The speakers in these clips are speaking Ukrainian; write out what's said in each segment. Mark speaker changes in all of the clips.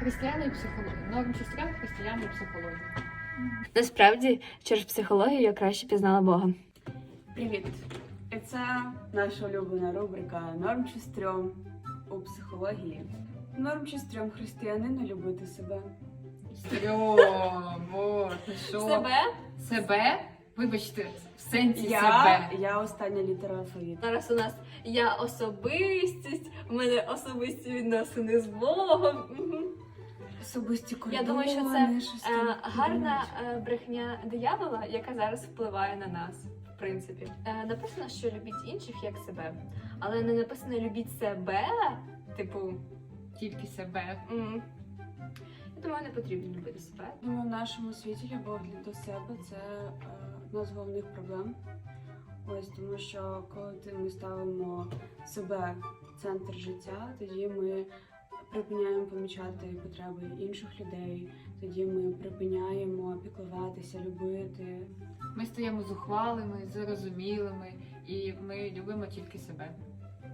Speaker 1: Християни і психологія. Норм сестра, християни і психологія.
Speaker 2: Насправді, через психологію я краще пізнала Бога.
Speaker 3: Привіт! І це наша улюблена рубрика Норм чи стрьом у психології. Норм чи стрьом християнину любити себе.
Speaker 1: Стрьом, вот, що?
Speaker 2: Себе?
Speaker 1: Себе? Вибачте, в сенсі
Speaker 3: Я,
Speaker 1: себе.
Speaker 3: я остання літера алфавіту.
Speaker 2: Зараз у нас я особистість, у мене особисті відносини з Богом. Мгм.
Speaker 3: Особисті кордони.
Speaker 2: Я думаю, що це
Speaker 3: щось
Speaker 2: Е, гарна е, брехня диявола, яка зараз впливає на нас. В принципі, е, написано, що любіть інших як себе, але не написано любіть себе. Типу,
Speaker 1: Тільки себе.
Speaker 2: м. я думаю, не потрібно любити себе.
Speaker 3: Думаю, в нашому світі любов для- до себе це е, одна з головних проблем. Ось тому, що коли ти- ми ставимо себе в центр життя, тоді ми припиняємо помічати потреби інших людей, тоді ми припиняємо піклуватися, любити.
Speaker 1: Ми стаємо зухвалими, зарозумілими, і ми любимо тільки себе.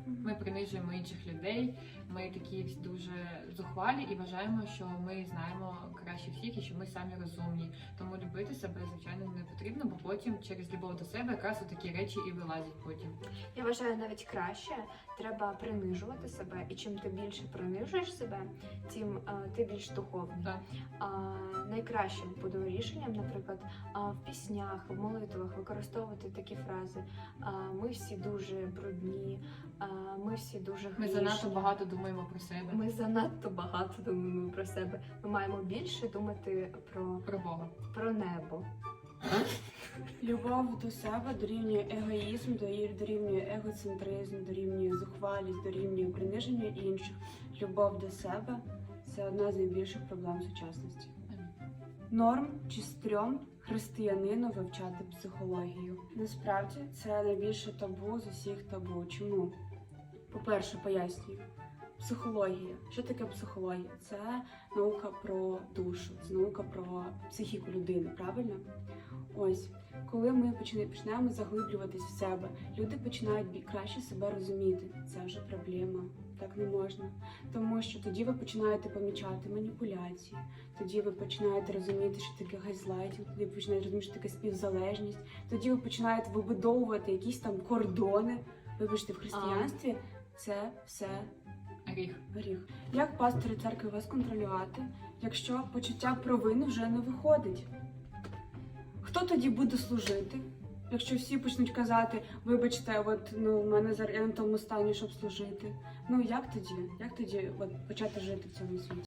Speaker 1: Ми принижуємо інших людей. Ми такі дуже зухвалі і вважаємо, що ми знаємо краще всіх і що ми самі розумні. Тому любити себе, звичайно, не потрібно, бо потім через любов до себе якраз такі речі і вилазять потім.
Speaker 2: Вважаю навіть краще треба принижувати себе, і чим ти більше принижуєш себе, тим е, ти більш духовний.
Speaker 1: Так.
Speaker 2: А, найкращим буде рішенням, наприклад, в піснях, в молитвах використовувати такі фрази. А, ми всі дуже брудні, а, ми всі дуже
Speaker 1: Ми занадто багато думаємо про себе,
Speaker 2: Ми занадто багато думаємо про себе. Ми маємо більше думати про,
Speaker 1: про Бога.
Speaker 2: про небо.
Speaker 3: Любов до себе дорівнює егоїзм, дорівнює егоцентризм, дорівнює зухвалість, дорівнює приниження інших. Любов до себе це одна з найбільших проблем сучасності. Норм чи стрьом християнину вивчати психологію. Насправді це найбільше табу з усіх табу. Чому? По-перше, пояснюю. Психологія. Що таке психологія? Це наука про душу, це наука про психіку людини, правильно? Ось, коли ми почнемо заглиблюватись в себе, люди починають краще себе розуміти. Це вже проблема. Так не можна. Тому що тоді ви починаєте помічати маніпуляції, тоді ви починаєте розуміти, що таке газлайтінг, тоді ви починаєте розуміти, що таке співзалежність, тоді ви починаєте вибудовувати якісь там кордони. Вибачте, в християнстві це все
Speaker 1: Гріх.
Speaker 3: гріх. Як пастори церкви вас контролювати, якщо почуття провини вже не виходить? Хто тоді буде служити? Якщо всі почнуть казати, вибачте, от ну в мене зараз я на тому стані, щоб служити. Ну як тоді? Як тоді от, почати жити в цьому світі?